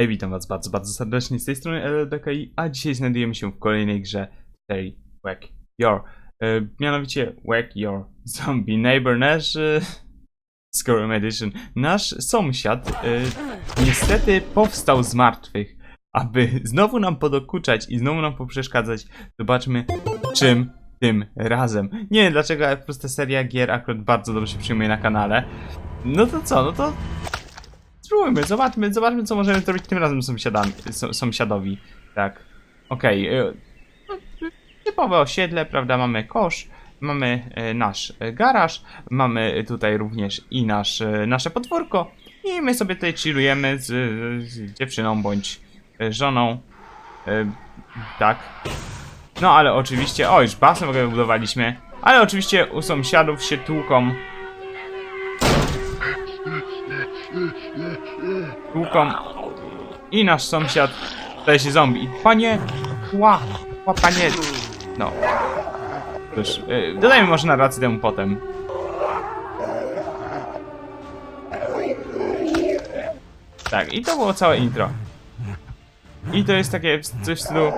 Hej, witam was bardzo, bardzo serdecznie z tej strony LLBKI, a dzisiaj znajdujemy się w kolejnej grze tej Whack Your. E, mianowicie Whack Your Zombie Neighbor, nasz e, Skyrim Edition. Nasz sąsiad e, niestety powstał z martwych, aby znowu nam podokuczać i znowu nam poprzeszkadzać. Zobaczmy czym tym razem. Nie wiem dlaczego, ale po prostu ta seria gier akurat bardzo dobrze się przyjmuje na kanale. No to co, no to Spróbujmy, zobaczmy, zobaczmy co możemy zrobić tym razem sąsiadami, sąsiadowi. Tak. Okej. Okay. Typowe osiedle, prawda? Mamy kosz, mamy e, nasz e, garaż, mamy tutaj również i nasz, e, nasze podwórko. I my sobie tutaj chillujemy z, z dziewczyną bądź żoną. Tak. No ale oczywiście, o już basen w ogóle wybudowaliśmy. Ale oczywiście u sąsiadów się tłuką Tłuką i nasz sąsiad staje się zombie. Panie, ła, ła, panie. No. Cóż, yy, dodajmy może narracji temu potem. Tak, i to było całe intro. I to jest takie coś w stylu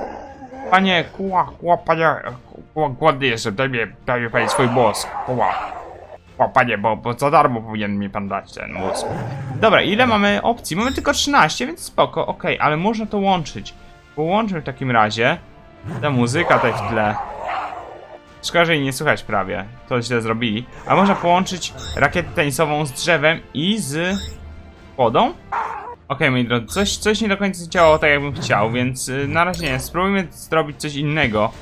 Panie, kła, kła, panie, kła, głodny jestem, daj mi, daj mi panie swój mózg, kła. Panie, bo, bo za darmo powinien mi pan dać ten mózg. Dobra, ile mamy opcji? Mamy tylko 13, więc spoko, okej, ale można to łączyć. Połączmy w takim razie. Ta muzyka tutaj w tle. Szkoda, że jej nie słychać prawie. To źle zrobili. A można połączyć rakietę tenisową z drzewem i z wodą? Okej, moi drodzy, coś, coś nie do końca działało tak, jakbym chciał, więc y, na razie nie. Spróbujmy zrobić coś innego.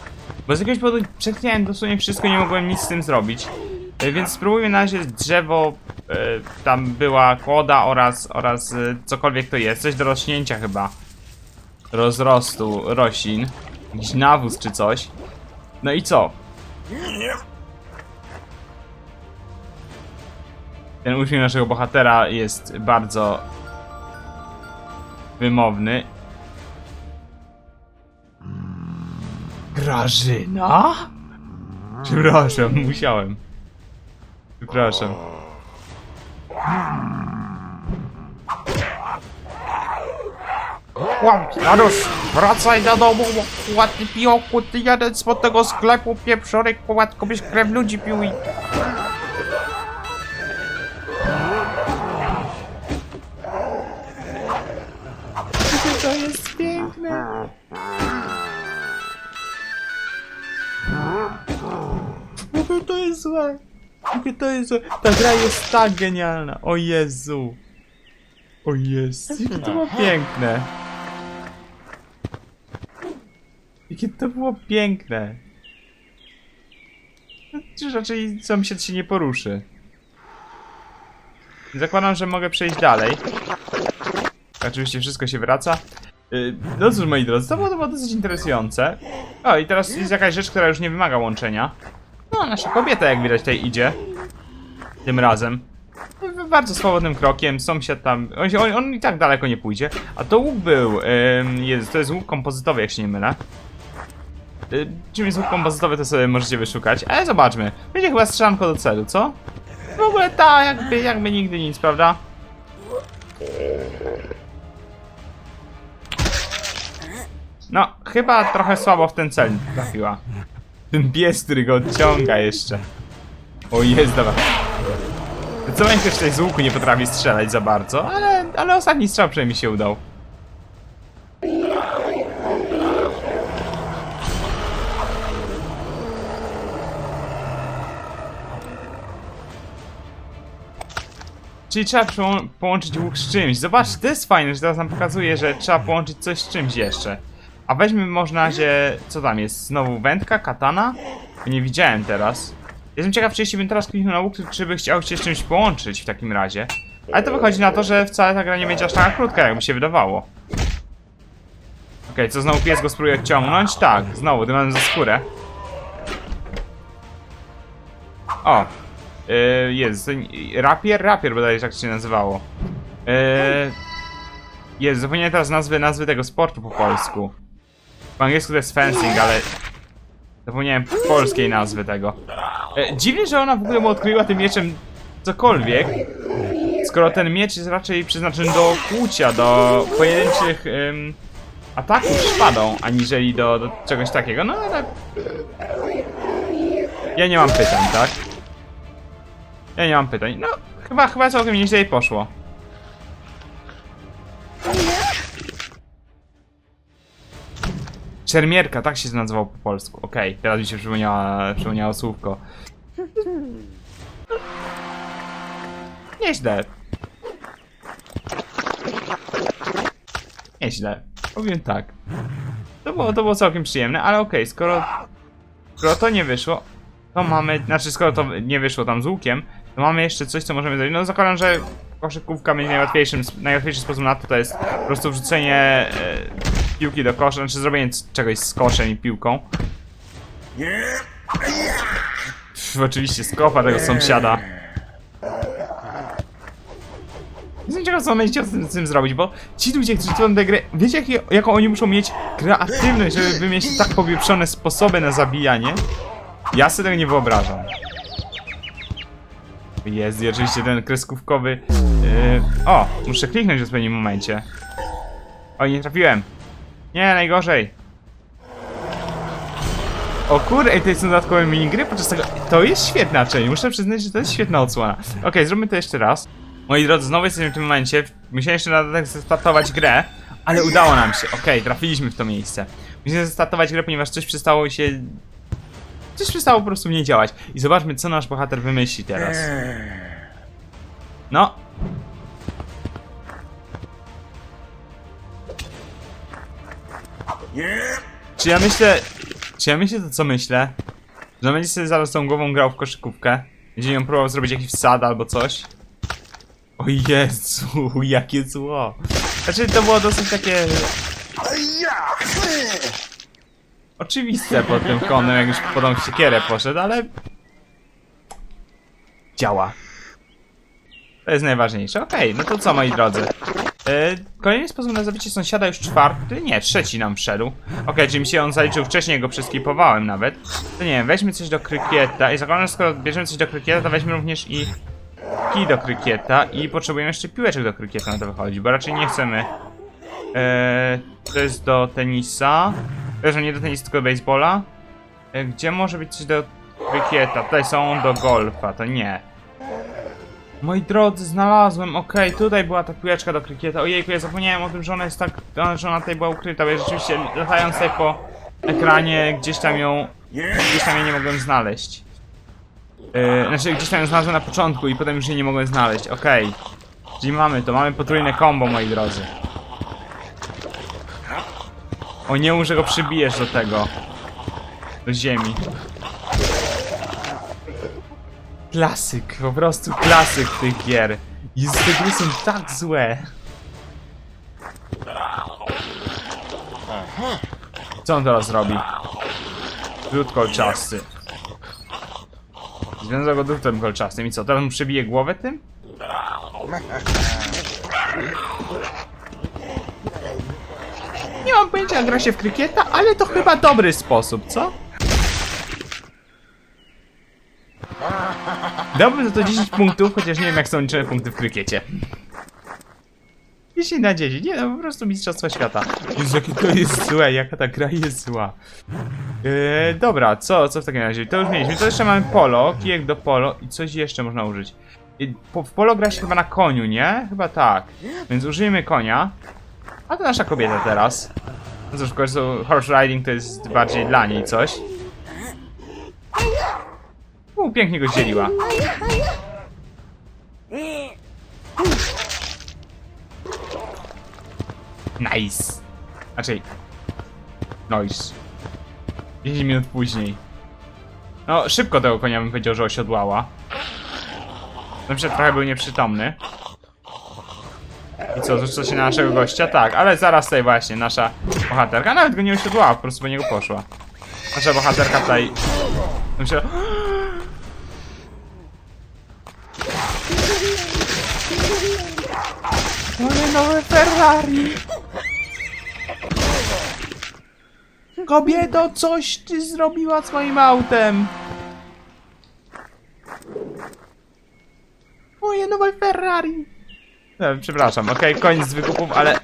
Bo z jakiegoś powodu przetknąłem dosłownie wszystko, nie mogłem nic z tym zrobić. E, Więc spróbujmy na razie drzewo, e, tam była kłoda oraz, oraz e, cokolwiek to jest, coś do rośnięcia chyba. Rozrostu roślin. Jakiś nawóz czy coś. No i co? Ten uśmiech naszego bohatera jest bardzo wymowny. Grażyna? Przepraszam, musiałem. Przepraszam. Janusz, wracaj do domu, bo ładny piołku, ty jeden spod tego sklepu pieprzony, kładko byś krew ludzi pił i... To jest piękne. To jest złe. Jakie to jest. Ta gra jest tak genialna. O Jezu. O Jezu. Jakie to było piękne. Jakie to było piękne. Czy raczej sąsiad się nie poruszy. Zakładam, że mogę przejść dalej. Oczywiście wszystko się wraca. Yy, No cóż, moi drodzy, to było, to było dosyć interesujące. O, i teraz jest jakaś rzecz, która już nie wymaga łączenia. No, nasza kobieta, jak widać, tutaj idzie. Tym razem. W- Bardzo swobodnym krokiem, sąsiad tam. On, on, on i tak daleko nie pójdzie. A to łuk był. Ym, jest, to jest łuk kompozytowy, jak się nie mylę. Y, czym jest łuk kompozytowy, to sobie możecie wyszukać. Ale zobaczmy. Będzie chyba strzelanko do celu, co? W ogóle ta, jakby, jakby nigdy nic, prawda? No, chyba trochę słabo w ten cel trafiła. Ten pies, który go odciąga jeszcze. O jest, dobra. Zdecydowanie ktoś tutaj z łuku nie potrafi strzelać za bardzo, ale, ale ostatni strzał przynajmniej się udał. Czyli trzeba połączyć łuk z czymś. Zobaczcie, to jest fajne, że teraz nam pokazuje, że trzeba połączyć coś z czymś jeszcze. A weźmy może na razie, co tam jest? Znowu wędka, katana? Nie widziałem teraz. Jestem ciekaw, czy jeśli bym teraz kliknął na łuk, czy by chciał się z czymś połączyć w takim razie. Ale to wychodzi na to, że wcale ta gra nie będzie aż taka krótka, jakby się wydawało. Okej, co znowu pies go spróbuje odciągnąć? Tak, znowu, tym razem za skórę. O! Yy, jest, rapier? Rapier bodajże tak się nazywało. Yy, jest, zapomniałem teraz nazwy, nazwy tego sportu po polsku. Po angielsku to jest fencing, ale... Zapomniałem polskiej nazwy tego. E, dziwnie, że ona w ogóle mu odkryła tym mieczem cokolwiek. skoro ten miecz jest raczej przeznaczony do kłucia, do pojedynczych ym, ataków szpadą, aniżeli do, do czegoś takiego, no ale... Ja nie mam pytań, tak? Ja nie mam pytań. No, chyba, chyba całkiem nieźle jej poszło. Szermierka, tak się nazywał po polsku. Okej, teraz mi się przypomniała, przypomniało słówko. Nieźle. Nieźle. Powiem tak. To było, to było całkiem przyjemne, ale okej, skoro, skoro to nie wyszło, to mamy, znaczy skoro to nie wyszło tam z łukiem, to mamy jeszcze coś, co możemy zrobić. No zakładam, że koszykówka będzie najłatwiejszym, najłatwiejszy sposób na to, to jest po prostu wrzucenie e, piłki do kosza, znaczy zrobienie czegoś z koszem i piłką. Pff, oczywiście skopa tego sąsiada. Nie wiem czego co będziecie z tym, z tym zrobić, bo ci ludzie, którzy tworzą tę grę, wiecie jakie, jaką oni muszą mieć kreatywność, żeby wymyślić tak powieprzone sposoby na zabijanie? Ja sobie tego nie wyobrażam. Jest i oczywiście ten kreskówkowy... Yy... O! Muszę kliknąć w odpowiednim momencie. Oj, nie trafiłem. Nie, najgorzej. O kurde, ej, to są dodatkowe minigry podczas tego... To jest świetna część, muszę przyznać, że to jest świetna odsłona. Okej, zróbmy to jeszcze raz. Moi drodzy, znowu jesteśmy w tym momencie. Musiałem jeszcze na dodatek startować grę, ale udało nam się. Okej, trafiliśmy w to miejsce. Musimy startować grę, ponieważ coś przestało się... Coś przestało po prostu nie działać. I zobaczmy, co nasz bohater wymyśli teraz. No. Czy ja myślę... Czy ja myślę to, co myślę? Że on będzie sobie zaraz tą głową grał w koszykówkę? Będzie ją próbował zrobić jakiś wsad albo coś? O Jezu, jakie zło. Znaczy, to było dosyć takie... Oczywiste pod tym konem, jak już po tą siekierę poszedł, ale... Działa. To jest najważniejsze. Okej, no to co moi drodzy? E, kolejny sposób na zabicie sąsiada już czwarty? Nie, trzeci nam wszedł. Okej, czyli mi się on zaliczył wcześniej, go przeskipowałem nawet. To nie wiem, weźmy coś do krykieta i zakładam, skoro bierzemy coś do krykieta, to weźmy również i kij do krykieta i potrzebujemy jeszcze piłeczek do krykieta na to wychodzi, bo raczej nie chcemy. Eee, to jest do tenisa. Że nie do tenisa, tylko do baseballa. E, gdzie może być coś do krykieta? Tutaj są do golfa, to nie. Moi drodzy, znalazłem, okej, tutaj była ta piłeczka do krykieta. Ojejku, ja zapomniałem o tym, że ona jest tak, że ona tutaj była ukryta, bo ja rzeczywiście latając tutaj po ekranie gdzieś tam ją, gdzieś tam jej nie mogłem znaleźć. Yy, znaczy gdzieś tam ją znalazłem na początku i potem już jej nie mogłem znaleźć, okej. Czyli mamy to, mamy potrójne combo, moi drodzy. O nie że go przybijesz do tego. Do ziemi. Klasyk, po prostu klasyk tych gier. Jezu, te gry są tak złe. Co on teraz robi? Drut kolczasty. Związał go drutem kolczastym i co, teraz mu przebije głowę tym? Nie mam pojęcia jak gra się w krykieta, ale to chyba dobry sposób, co? Dałbym za to 10 punktów, chociaż nie wiem jak są liczone punkty w krykiecie. 10 na 10, nie no po prostu mistrzostwo świata. Jezu, jakie to jest złe, jaka ta gra jest zła. Eee, dobra, co, co w takim razie? To już mieliśmy, to jeszcze mamy polo, kijek do polo i coś jeszcze można użyć. I po, w polo gra się chyba na koniu, nie? Chyba tak. Więc użyjemy konia. A to nasza kobieta teraz. No cóż, w końcu horse riding to jest bardziej dla niej coś. U, pięknie go zdzieliła. Nice. Znaczy... Nice. 10 minut później. No, szybko tego konia bym powiedział, że osiodłała. Na przykład trochę był nieprzytomny. I co, rzuca się na naszego gościa? Tak, ale zaraz tutaj właśnie nasza bohaterka nawet go nie osiodłała, po prostu po niego poszła. Nasza bohaterka tutaj... Myślę... Mamy nowe Ferrari! Kobieto, coś ty zrobiła z moim autem! Moje nowe Ferrari! No, przepraszam, okej, koniec z wykupów, ale...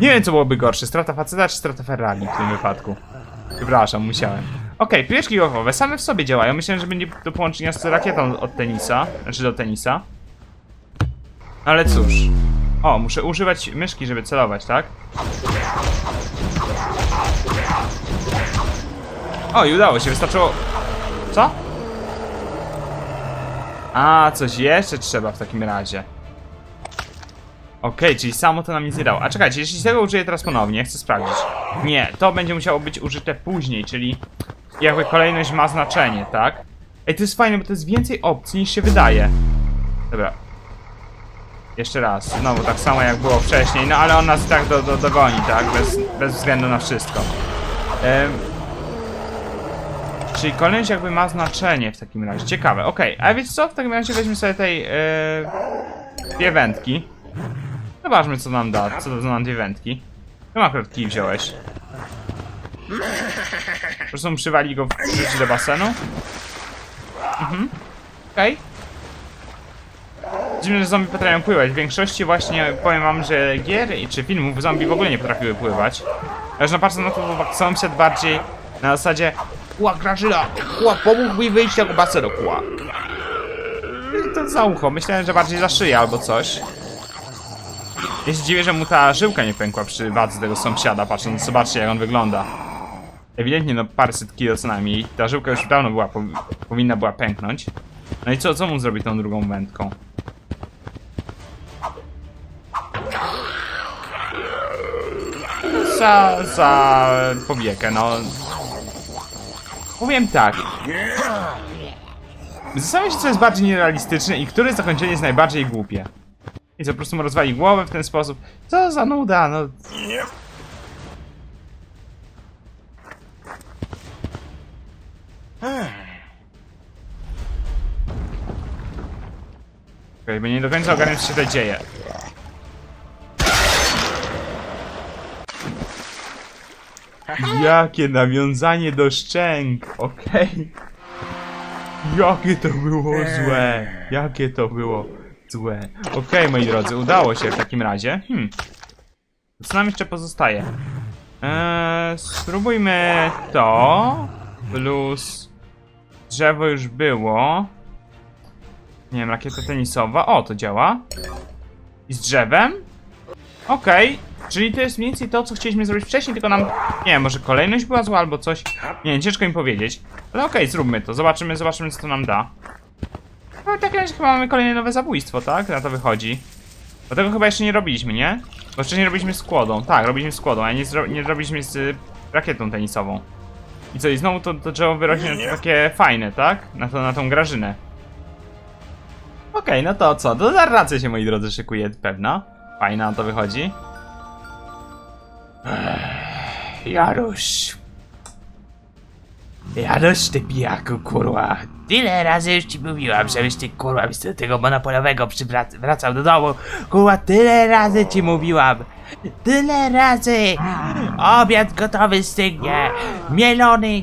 Nie wiem, co byłoby gorsze, strata faceta czy strata Ferrari w tym wypadku. Przepraszam, musiałem. Okej, piłeczki golfowe same w sobie działają. Myślałem, że będzie do połączenia z rakietą od tenisa, znaczy do tenisa. Ale cóż. O, muszę używać myszki, żeby celować, tak? O, i udało się, wystarczyło... Co? A, coś jeszcze trzeba w takim razie. Okej, czyli samo to nam nic nie dało. A czekajcie, jeśli tego użyję teraz ponownie, chcę sprawdzić. Nie, to będzie musiało być użyte później, czyli jakby kolejność ma znaczenie, tak? Ej, to jest fajne, bo to jest więcej opcji niż się wydaje. Dobra. Jeszcze raz, znowu tak samo jak było wcześniej, no ale on nas tak do, do, dogoni, tak? Bez, bez względu na wszystko. Em, czyli kolejność jakby ma znaczenie w takim razie. Ciekawe, okej. A wiecie co? W takim razie weźmy sobie tej... E, dwie wędki. Zobaczmy co nam da, co to nam dwie wędki. Czemu akurat kij wziąłeś? Po prostu przywali go wrzucić do basenu? Mhm. Okej. Dziwne, że zombie potrafią pływać. W większości właśnie powiem wam, że gier czy filmów zombie w ogóle nie potrafiły pływać. Na patrzę na to, bo sąsiad bardziej na zasadzie Kła, Grażyna! Kła, pomógł mi wyjść tego basenu, kła. To za ucho. Myślałem, że bardziej za szyję albo coś. Ja się dziwię, że mu ta żyłka nie pękła przy wadze tego sąsiada, patrząc, zobaczcie jak on wygląda. Ewidentnie no paręset kilo co najmniej. Ta żyłka już dawno była, powi- powinna była pęknąć. No i co, co mu zrobi tą drugą wędką? Za, za powiekę, no. Powiem tak. Zastanawiam się, co jest bardziej nierealistyczne i które zakończenie jest najbardziej głupie. I co, po prostu mu rozwali głowę w ten sposób. Co za nuda, no. Okej, bo nie do końca ogarniam, co się tutaj dzieje. Jakie nawiązanie do szczęk, okej. Jakie to było złe, jakie to było złe. Okej, moi drodzy, udało się w takim razie. Hmm. Co nam jeszcze pozostaje? Eee, spróbujmy to. Plus drzewo już było. Nie wiem, rakieta tenisowa. O, to działa. I z drzewem? Okej, czyli to jest mniej więcej to, co chcieliśmy zrobić wcześniej, tylko nam, nie wiem, może kolejność była zła albo coś. Nie, ciężko mi powiedzieć. Ale okej, zróbmy to, zobaczymy, zobaczymy, co to nam da. No, tak razie chyba mamy kolejne nowe zabójstwo, tak? Na to wychodzi. Bo tego chyba jeszcze nie robiliśmy, nie? Bo wcześniej robiliśmy z kłodą. Tak, robiliśmy z kłodą, a nie, nie robiliśmy z y, rakietą tenisową. I co, i znowu to, to drzewo wyrośnie takie fajne, tak? Na, to, na tą grażynę. Okej, no to co? Do narracji się, moi drodzy, szykuje pewna. Fajna na to wychodzi. Ech, Jaruś. Jaruś, ty pijaku, kurwa. Tyle razy już ci mówiłam, żebyś ty kurwa do tego monopolowego przywrac- wracał do domu. Kurwa, tyle razy ci mówiłam. Tyle razy. Obiad gotowy stygnie. Mielony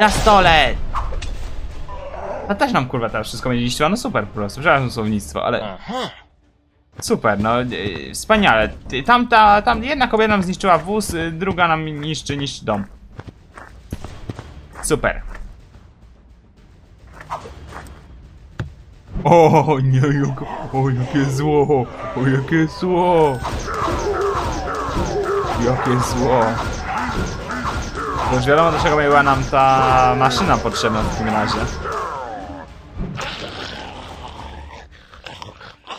na stole. No też nam kurwa teraz wszystko będzie niszczyła, no super po prostu, przepraszam słownictwo, ale... Super, no yy, wspaniale. Ty- Tamta, tam jedna kobieta nam zniszczyła wóz, y, druga nam niszczy, niszczy dom. Super. O nie, jak, o jakie zło, o jakie zło. Jakie zło. To już wiadomo do czego była nam ta maszyna potrzebna w takim razie.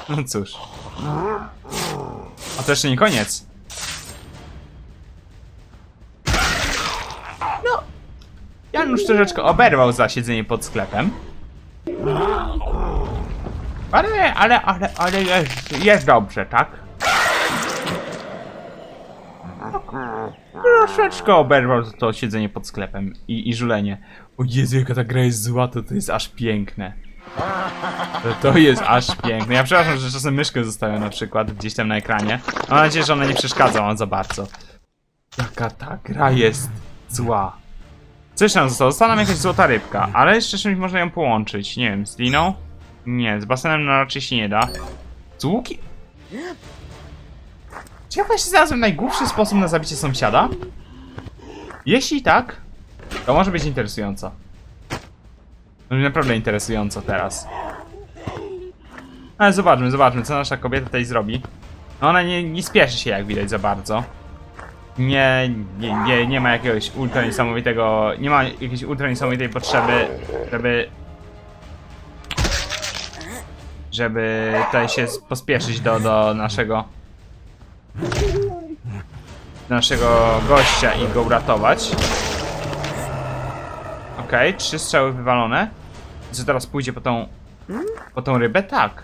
No cóż. A to jeszcze nie koniec. Janusz troszeczkę oberwał za siedzenie pod sklepem. Ale, ale, ale, ale jest, jest dobrze, tak? Troszeczkę oberwał to siedzenie pod sklepem i, i żulenie. O Jezu, jaka ta gra jest zła, to to jest aż piękne. To, to jest aż piękne. Ja przepraszam, że czasem myszkę zostawiam na przykład gdzieś tam na ekranie. Mam nadzieję, że ona nie przeszkadza wam za bardzo. Jaka ta gra jest zła. Co jeszcze nam zostało? Została nam jakaś złota rybka, ale jeszcze czymś można ją połączyć. Nie wiem, z liną? Nie, z basenem no raczej się nie da. Z łuki? Czy ja właśnie znalazłem najgłupszy sposób na zabicie sąsiada? Jeśli tak, to może być interesująco. Może naprawdę interesująco teraz. Ale zobaczmy, zobaczmy, co nasza kobieta tutaj zrobi. No ona nie, nie spieszy się, jak widać, za bardzo. Nie, nie, nie, nie ma jakiegoś ultra niesamowitego, nie ma jakiejś ultra niesamowitej potrzeby, żeby żeby tutaj się pospieszyć do, do naszego naszego gościa i go uratować. Okej, trzy strzały wywalone. Co teraz pójdzie po tą po tą rybę? Tak.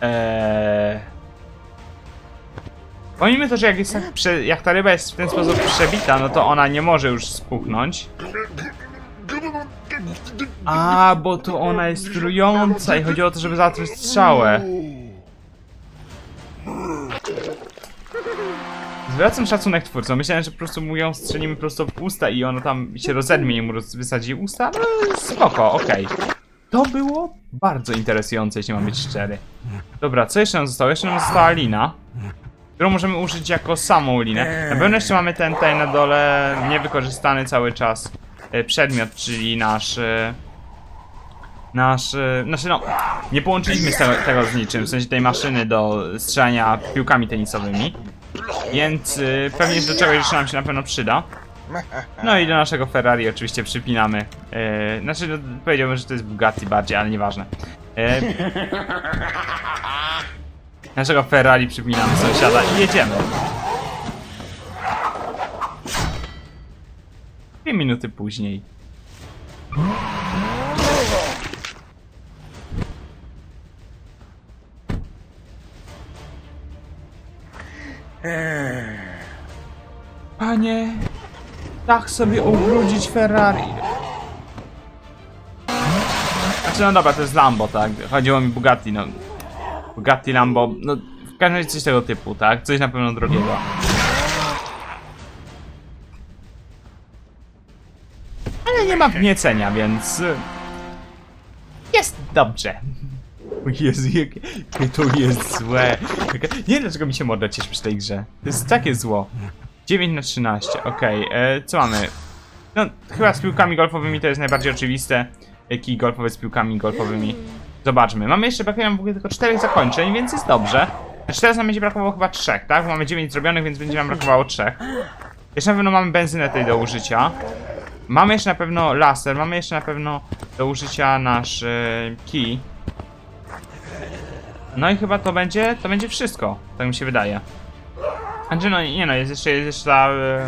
Eee... Pomimo to, że jak, jest tak prze, jak ta ryba jest w ten sposób przebita, no to ona nie może już spuchnąć. A, bo to ona jest trująca i chodzi o to, żeby zatruć strzałę. Zwracam szacunek twórcom. Myślałem, że po prostu mu ją strzelimy prosto w usta i ona tam się rozedmie i mu wysadzi usta. No, spoko, okej. To było bardzo interesujące, jeśli mam być szczery. Dobra, co jeszcze nam zostało? Jeszcze nam została lina, którą możemy użyć jako samą linę. Na pewno jeszcze mamy ten tutaj na dole niewykorzystany cały czas e, przedmiot, czyli nasz... e, Nasz, e, znaczy no, nie połączyliśmy tego, tego z niczym, w sensie tej maszyny do strzelania piłkami tenisowymi, więc pewnie do czegoś jeszcze nam się na pewno przyda. No i do naszego Ferrari oczywiście przypinamy. E, znaczy, no, powiedziałbym, że to jest Bugatti bardziej, ale nieważne. E, naszego Ferrari przypinamy sąsiada i jedziemy. Dwie minuty później. Panie, tak sobie ubrudzić Ferrari. Znaczy, no dobra, to jest Lambo, tak? Chodziło mi Bugatti, no. Bugatti, Lambo, no w każdym razie coś tego typu, tak? Coś na pewno drogiego. Ale nie ma wniecenia, więc... y, Jest dobrze. Jezu, jakie, to jest złe. Nie wiem dlaczego mi się morda cieszy przy tej grze. To jest takie zło. 9 na 13, okej. e, Co mamy? No, chyba z piłkami golfowymi to jest najbardziej oczywiste. Kij golfowy z piłkami golfowymi. Zobaczmy. Mamy jeszcze, brakuje nam w ogóle tylko 4 zakończeń, więc jest dobrze. Znaczy teraz nam będzie brakowało chyba 3, tak? Bo mamy 9 zrobionych, więc będzie nam brakowało 3. Jeszcze na pewno mamy benzynę tutaj do użycia. Mamy jeszcze na pewno laser, mamy jeszcze na pewno do użycia nasz kij. No i chyba to będzie, to będzie wszystko, tak mi się wydaje. Znaczy no nie no, jest jeszcze, jest jeszcze ta, e,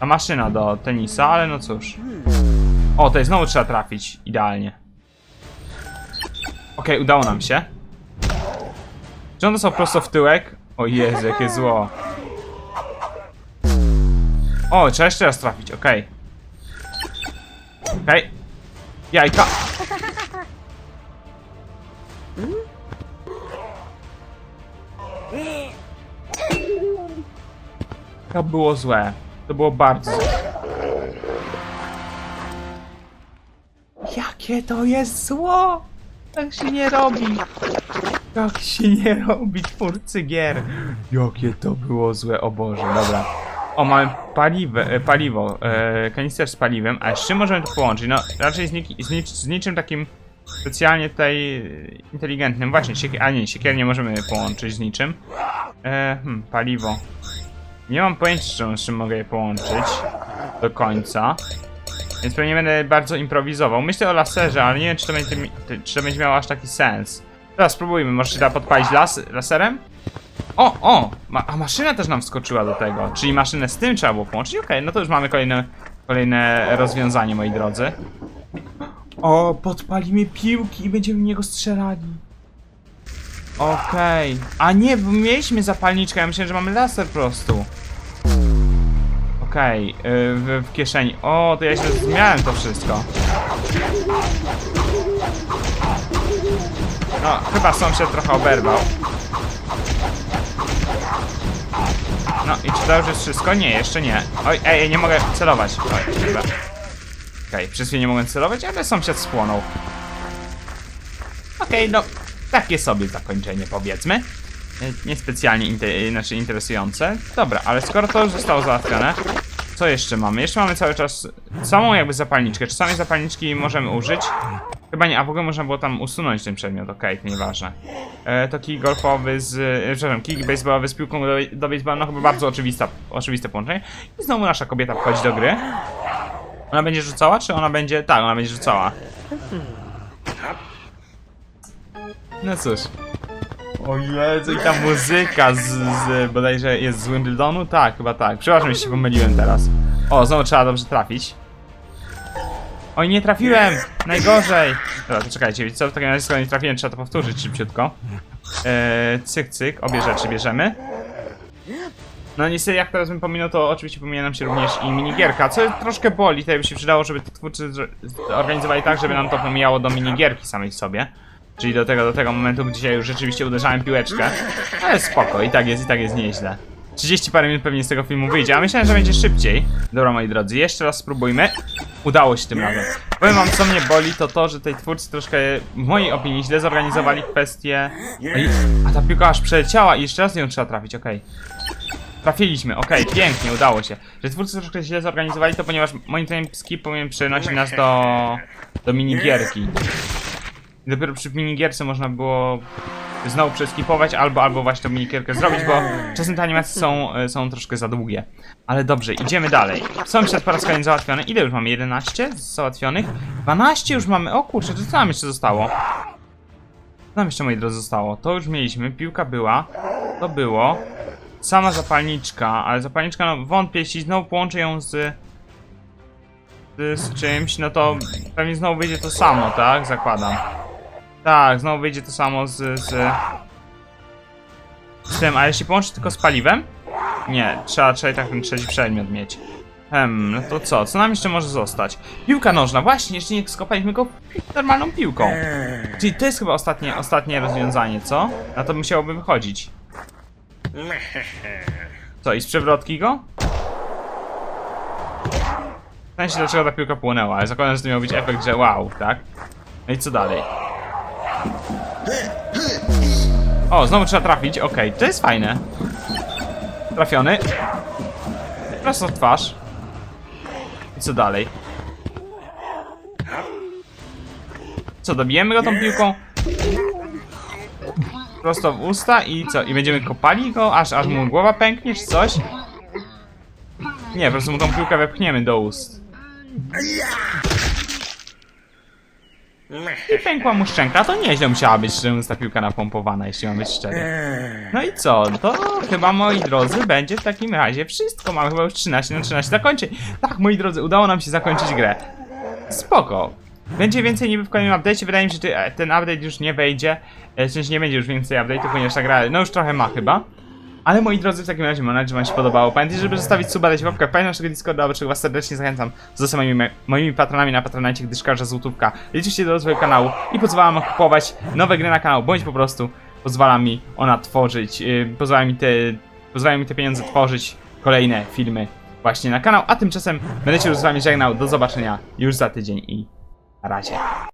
ta maszyna do tenisa, ale no cóż. O, jest znowu trzeba trafić, idealnie. Okej, udało nam się. Czy on dostał prosto w tyłek? O Jezu, jakie zło. O, trzeba jeszcze raz trafić, okej. Okej. Jajka. To było złe. To było bardzo złe. Jakie to jest zło! Tak się nie robi. Tak się nie robi, twórcy gier. Jakie to było złe, o Boże, dobra. O, mamy paliwe, e, paliwo, e, kanister z paliwem, a z czym możemy to połączyć? No, raczej z, z, nic, z niczym takim specjalnie tutaj e, inteligentnym. Właśnie, siekier, a nie, siekier nie możemy połączyć z niczym. E, hmm, paliwo. Nie mam pojęcia, z czym mogę je połączyć do końca. Więc pewnie będę bardzo improwizował. Myślę o laserze, ale nie wiem, czy to będzie, czy to będzie miało aż taki sens. Teraz spróbujmy, może się da podpalić las, laserem? O, o! Ma, a maszyna też nam wskoczyła do tego. Czyli maszynę z tym trzeba było połączyć. Okej, no to już mamy kolejne, kolejne rozwiązanie, moi drodzy. O, podpalimy piłki i będziemy w niego strzelali. Okej. A nie, bo mieliśmy zapalniczkę, ja myślałem, że mamy laser po prostu. Okej, y, w, w kieszeni. O, to ja się zmiałem to wszystko. No, chyba sąsiad trochę oberwał. No i czy to już jest wszystko? Nie, jeszcze nie. Oj, ej, nie mogę celować. Oj, dobra. Okej, przez chwilę nie mogłem celować, ale sąsiad spłonął. Okej, no, takie sobie zakończenie powiedzmy. E, Niespecjalnie inte, znaczy interesujące. Dobra, ale skoro to już zostało załatwione, co jeszcze mamy? Jeszcze mamy cały czas samą jakby zapalniczkę. Czy samej zapalniczki możemy użyć? Chyba nie, a w ogóle można było tam usunąć ten przedmiot, okej, to nieważne. E, to kij golfowy z, e, przepraszam, kij baseballowy z piłką do, do no chyba bardzo oczywista, oczywiste połączenie. I znowu nasza kobieta wchodzi do gry. Ona będzie rzucała, czy ona będzie, tak, ona będzie rzucała. No cóż. O Jezu, i ta muzyka z, z bodajże jest z Wimbledonu? Tak, chyba tak. Przepraszam, jeśli się pomyliłem teraz. O, znowu trzeba dobrze trafić. Oj, nie trafiłem! Najgorzej! Dobra, to czekajcie, co? W takim razie, skoro nie trafiłem, trzeba to powtórzyć szybciutko. Eee, cyk, cyk, obie rzeczy bierzemy. No niestety, jak teraz bym pominął, to oczywiście pomija nam się również i minigierka, co troszkę boli, tutaj by się przydało, żeby twórcy organizowali tak, żeby nam to pomijało do minigierki samej sobie. Czyli do tego, do tego momentu, gdzie już rzeczywiście uderzałem piłeczkę. Ale spoko, i tak jest, i tak jest nieźle. 30 parę minut pewnie z tego filmu wyjdzie, a myślałem, że będzie szybciej. Dobra, moi drodzy, jeszcze raz spróbujmy. Udało się tym razem. Powiem wam, co mnie boli, to to, że tej twórcy troszkę, w mojej opinii, źle zorganizowali kwestię... Ej, a ta piłka aż przeleciała i jeszcze raz ją trzeba trafić, okej. Trafiliśmy, okej, pięknie, udało się. Że twórcy troszkę źle zorganizowali to, ponieważ moim zdaniem skip powinien przenosić nas do... do minigierki. I dopiero przy minigierce można było znowu przeskipować albo, albo właśnie tą minigierkę zrobić, bo czasem te animacje są, e, są troszkę za długie. Ale dobrze, idziemy dalej. Sąsiad po raz kolejny załatwiony. Ile już mamy? 11 załatwionych? 12 już mamy. O kurczę, to co nam jeszcze zostało? Co nam jeszcze, moi drodzy, zostało? To już mieliśmy. Piłka była. To było. Sama zapalniczka, ale zapalniczka, no wątpię, jeśli znowu połączę ją z... z, z czymś, no to pewnie znowu wyjdzie to samo, tak? Zakładam. Tak, znowu wyjdzie to samo z, z... z tym, a jeśli połączę tylko z paliwem? Nie, trzeba, trzeba i tak ten trzeci przedmiot mieć. Hmm, no to co? Co nam jeszcze może zostać? Piłka nożna, właśnie, jeszcze nie skopaliśmy go normalną piłką. Czyli to jest chyba ostatnie, ostatnie rozwiązanie, co? Na to musiałoby wychodzić. Co, i z przewrotki go? W sensie dlaczego ta piłka płynęła, ale zakładam, że to miał być efekt, że wow, tak? No i co dalej? O, znowu trzeba trafić, okej, to jest fajne. Trafiony. Prosto w twarz. I co dalej? Co, dobijemy go tą piłką? Prosto w usta i co? I będziemy kopali go, aż, aż mu głowa pęknie, czy coś? Nie, po prostu mu tą piłkę wepchniemy do ust. I pękła mu szczęka, to nieźle musiała być mówiąc ta piłka napompowana, jeśli mam być szczery. No i co? To chyba, moi drodzy, będzie w takim razie wszystko. Mamy chyba już 13 na 13 zakończeń. Tak, moi drodzy, udało nam się zakończyć grę. Spoko. Będzie więcej niby w kolejnym update'cie. Wydaje mi się, że ty- ten update już nie wejdzie. E, W sensie nie będzie już więcej update'ów, ponieważ ta gra, no już trochę ma chyba. Ale moi drodzy, w takim razie mam nadzieję, że wam się podobało. Pamiętajcie, żeby zostawić suba, dać łapkę, pamiętam naszego Discorda, do czego was serdecznie zachęcam. Zostań moimi, moimi patronami na Patronite, gdyż każda złotówka liczy się do rozwoju kanału i pozwala mi kupować nowe gry na kanał, bądź po prostu pozwala mi ona tworzyć, yy, pozwala mi te, pozwala mi te pieniądze tworzyć kolejne filmy właśnie na kanał, a tymczasem będę się już z wami żegnał, do zobaczenia już za tydzień i na razie.